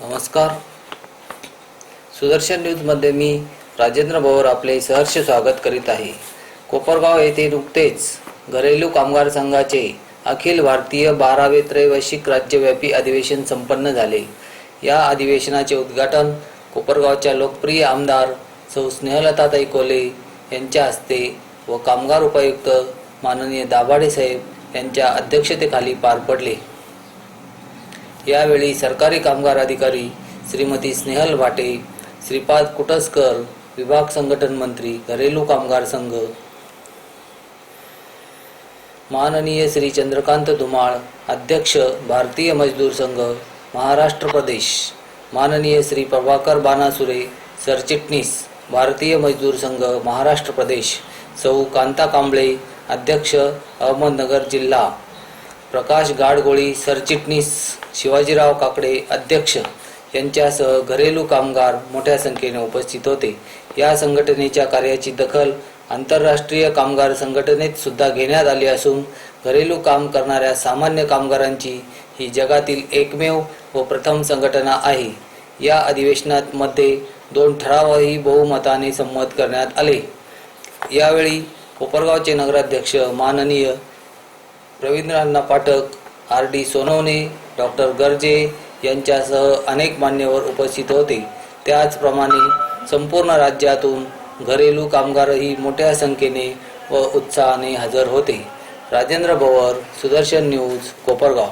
नमस्कार. सुदर्शन न्यूजमध्ये मी राजेंद्र भवर आपले सहर्ष स्वागत करीत आहे. कोपरगाव येथे नुकतेच घरेलू कामगार संघाचे अखिल भारतीय बारावे त्रैवार्षिक राज्यव्यापी अधिवेशन संपन्न झाले. या अधिवेशनाचे उद्घाटन कोपरगावच्या लोकप्रिय आमदार सौ स्नेहलताताई कोले यांच्या हस्ते व कामगार उपायुक्त माननीय दाभाडे साहेब यांच्या अध्यक्षतेखाली पार पडले. यावेळी सरकारी कामगार अधिकारी श्रीमती स्नेहल भाटे श्रीपाद कुटसकर विभाग संघटन मंत्री घरेलू कामगार संघ. माननीय श्री चंद्रकांत धुमाळ अध्यक्ष भारतीय मजदूर संघ महाराष्ट्र प्रदेश. माननीय श्री प्रभाकर बानासुरे सरचिटणीस भारतीय मजदूर संघ महाराष्ट्र प्रदेश. सौ कांता कांबळे अध्यक्ष अहमदनगर जिल्हा. प्रकाश गाडगोळी सरचिटणीस शिवाजीराव काकडे अध्यक्ष यांच्यासह घरेलू कामगार मोठ्या संख्येने उपस्थित होते. या संघटनेच्या कार्याची दखल आंतरराष्ट्रीय कामगार संघटनेत सुद्धा घेण्यात आली असून घरेलू काम करणाऱ्या सामान्य कामगारांची ही जगातील एकमेव व प्रथम संघटना आहे. या अधिवेशनात मध्ये दोन ठरावही बहुमताने संमत करण्यात आले. यावेळी कोपरगावचे नगराध्यक्ष माननीय Ravindra Anna Pathak R D Sonawane doctor Garje यांच्यासह अनेक मान्यवर उपस्थित होते. त्याचप्रमाणे संपूर्ण राज्यातून घरेलू कामगारही मोठ्या संख्येने व उत्साहाने हजर होते. राजेंद्र भवर सुदर्शन न्यूज कोपरगाव.